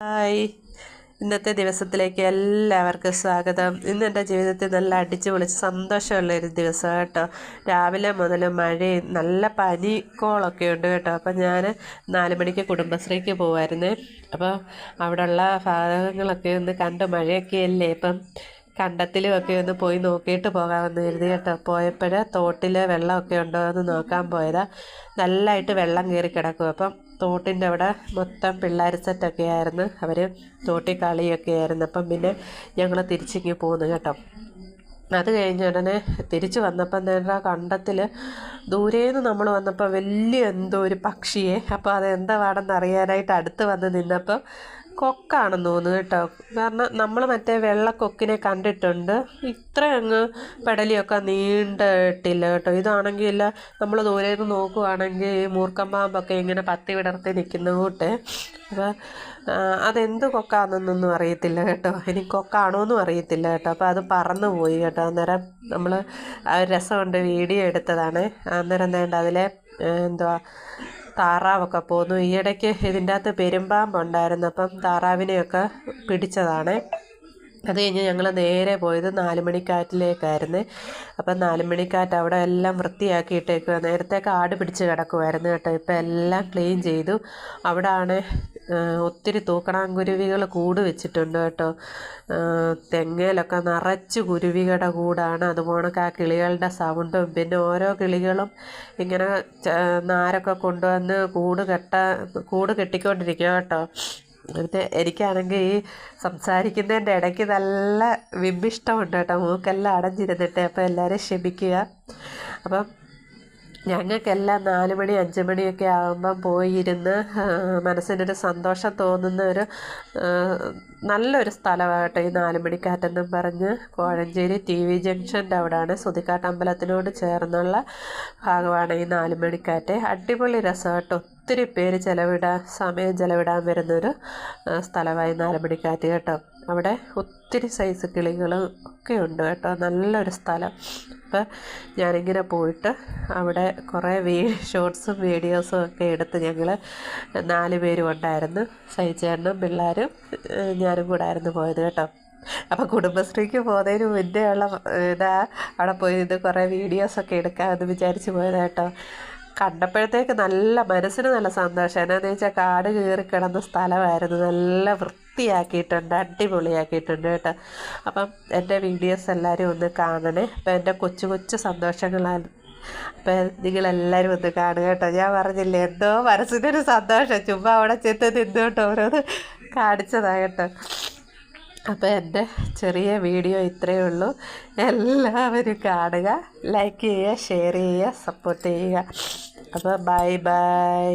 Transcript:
Hi. ഇന്നത്തെ ദിവസത്തിലേക്ക് എല്ലാവർക്കും സ്വാഗതം. ഇന്ന് എന്റെ ജീവിതത്തിൽ നല്ല അടിച്ചു പൊളിച്ച് സന്തോഷമുള്ള ഒരു ദിവസം കേട്ടോ. രാവിലെ മുതൽ മഴയും നല്ല പനി കോളൊക്കെ ഉണ്ട് കേട്ടോ. അപ്പം ഞാൻ നാല് മണിക്ക് കുടുംബശ്രീക്ക് പോകുമായിരുന്നേ അപ്പോൾ അവിടെയുള്ള ഭാഗങ്ങളൊക്കെ ഒന്ന് കണ്ട് മഴയൊക്കെ അല്ലേ ഇപ്പം കണ്ടത്തിലും ഒക്കെ ഒന്ന് പോയി നോക്കിയിട്ട് പോകാമെന്ന് കരുതി കേട്ടോ. പോയപ്പോൾ തോട്ടിൽ വെള്ളമൊക്കെ ഉണ്ടോ എന്ന് നോക്കാൻ പോയതാ. നല്ലതായിട്ട് വെള്ളം കയറി കിടക്കും. അപ്പം തോട്ടിന്റെ അവിടെ മൊത്തം പിള്ളേർ സെറ്റൊക്കെ ആയിരുന്നു. അവർ തോട്ടി കളിയൊക്കെ ആയിരുന്നു. അപ്പം പിന്നെ ഞങ്ങൾ തിരിച്ചിങ്ങി പോന്നു കേട്ടോ. അത് കഴിഞ്ഞ ഉടനെ തിരിച്ചു വന്നപ്പം നേരെ കണ്ടത്തിൽ ദൂരേന്ന് നമ്മൾ വന്നപ്പോൾ വലിയ എന്തോ ഒരു പക്ഷിയെ. അപ്പോൾ അതെന്താ പാടെന്ന് അറിയാനായിട്ട് അടുത്ത് വന്ന് നിന്നപ്പോൾ കൊക്കാണെന്ന് തോന്നുന്നു കേട്ടോ. കാരണം നമ്മൾ മറ്റേ വെള്ളക്കൊക്കിനെ കണ്ടിട്ടുണ്ട്. ഇത്ര അങ്ങ് പെടലിയൊക്കെ നീണ്ടിട്ടില്ല കേട്ടോ. ഇതാണെങ്കിൽ നമ്മൾ ദൂരെ നിന്ന് നോക്കുവാണെങ്കിൽ മൂർക്കം പാമ്പൊക്കെ ഇങ്ങനെ പത്തി വിടർത്തി നിൽക്കുന്ന കൂട്ട്. അപ്പോൾ അതെന്ത് കൊക്കാണെന്നൊന്നും അറിയത്തില്ല കേട്ടോ. ഇനി കൊക്കാണോ എന്നും അറിയത്തില്ല കേട്ടോ. അപ്പോൾ അത് പറന്നു പോയി കേട്ടോ. അന്നേരം നമ്മൾ രസമുണ്ട് വീഡിയോ എടുത്തതാണ്. അന്നേരം വേണ്ട അതിലെ എന്തുവാ താറാവൊക്കെ പോന്നു. ഈയിടയ്ക്ക് ഇതിന്റെ അകത്ത് പെരുമ്പാമ്പുണ്ടായിരുന്നു. അപ്പം താറാവിനെയൊക്കെ പിടിച്ചതാണ്. അത് കഴിഞ്ഞ് ഞങ്ങൾ നേരെ പോയത് നാലുമണിക്കാറ്റിലേക്കായിരുന്നു. അപ്പം നാലുമണിക്കാറ്റ് അവിടെ എല്ലാം വൃത്തിയാക്കിയിട്ടേക്കുക നേരത്തെ കാട് പിടിച്ച് കിടക്കുമായിരുന്നു കേട്ടോ. ഇപ്പം എല്ലാം ക്ലീൻ ചെയ്തു. അവിടെ ആണ് ഒത്തിരി തൂക്കണാങ്കുരുവികൾ കൂട് വെച്ചിട്ടുണ്ട് കേട്ടോ. തെങ്ങയിലൊക്കെ നിറച്ച് കുരുവികളുടെ കൂടാണ്. അതുപോണക്ക് ആ കിളികളുടെ സൗണ്ടും പിന്നെ ഓരോ കിളികളും ഇങ്ങനെ നാരൊക്കെ കൊണ്ടുവന്ന് കൂട് കെട്ട കൂട് കെട്ടിക്കൊണ്ടിരിക്കുക കേട്ടോ. എന്നിട്ട് എനിക്കാണെങ്കിൽ ഈ സംസാരിക്കുന്നതിന്റെ ഇടയ്ക്ക് നല്ല വിമ്മിഷ്ടമുണ്ട് കേട്ടോ. മൂക്കെല്ലാം അടഞ്ഞിരുന്നിട്ട് അപ്പോൾ എല്ലാവരും ക്ഷമിക്കുക. അപ്പം ഞങ്ങൾക്കെല്ലാം നാല് മണി അഞ്ച് മണിയൊക്കെ ആകുമ്പം പോയിരുന്ന് മനസ്സിനൊരു സന്തോഷം തോന്നുന്ന ഒരു നല്ലൊരു സ്ഥലമാകട്ടെ ഈ നാല് മണിക്കാറ്റെന്നും പറഞ്ഞ് കോഴഞ്ചേരി ടി വി ജംഗ്ഷന്റെ അവിടെയാണ് സുതിക്കാട്ട് അമ്പലത്തിനോട് ചേർന്നുള്ള ഭാഗമാണ് ഈ നാല് മണിക്കാറ്റ്. അടിപൊളി റിസോർട്ട് ഒത്തിരി പേര് ചിലവിടാൻ സമയം ചിലവിടാൻ വരുന്നൊരു സ്ഥലമായി നാല് മണിക്കാറ്റ് കേട്ടോ. അവിടെ ഒത്തിരി സൈസ് കിളികളും ഒക്കെ ഉണ്ട് കേട്ടോ. നല്ലൊരു സ്ഥലം. അപ്പോൾ ഞാനിങ്ങനെ പോയിട്ട് അവിടെ കുറേ വീ ഷോർട്സും വീഡിയോസും ഒക്കെ എടുത്ത് ഞങ്ങൾ നാല് പേരും ഉണ്ടായിരുന്നു. സഹിച്ചേട്ടനും പിള്ളേരും ഞാനും കൂടെ ആയിരുന്നു പോയത് കേട്ടോ. അപ്പോൾ കുടുംബശ്രീക്ക് പോകുന്നതിന് മുന്നേ ഉള്ള ഇതാ അവിടെ പോയി ഇത് കുറേ വീഡിയോസൊക്കെ എടുക്കാമെന്ന് വിചാരിച്ച് കേട്ടോ. കണ്ടപ്പോഴത്തേക്ക് നല്ല മനസ്സിന് നല്ല സന്തോഷം. എന്നാന്ന് വെച്ചാൽ കാട് കയറി കിടന്ന സ്ഥലമായിരുന്നു. നല്ല വൃത്തിയാക്കിയിട്ടുണ്ട് അടിപൊളിയാക്കിയിട്ടുണ്ട് കേട്ടോ. അപ്പം എന്റെ വീഡിയോസ് എല്ലാവരും ഒന്ന് കാണണേ. അപ്പം എന്റെ കൊച്ചു കൊച്ചു സന്തോഷങ്ങളാണ് അപ്പം നിങ്ങളെല്ലാവരും ഒന്ന് കാണുക കേട്ടോ. ഞാൻ പറഞ്ഞില്ലേ എന്തോ മനസ്സിനൊരു സന്തോഷം. ചുമ്മാ അവിടെ ചെന്ന് നിന്നോട്ടോ ഓരോന്ന് കാണിച്ചതാണ് കേട്ടോ. അപ്പോൾ എന്റെ ചെറിയ വീഡിയോ ഇത്രയേ ഉള്ളൂ. എല്ലാവരും കാണുക ലൈക്ക് ചെയ്യുക ഷെയർ ചെയ്യുക സപ്പോർട്ട് ചെയ്യുക. അപ്പോൾ ബൈ ബൈ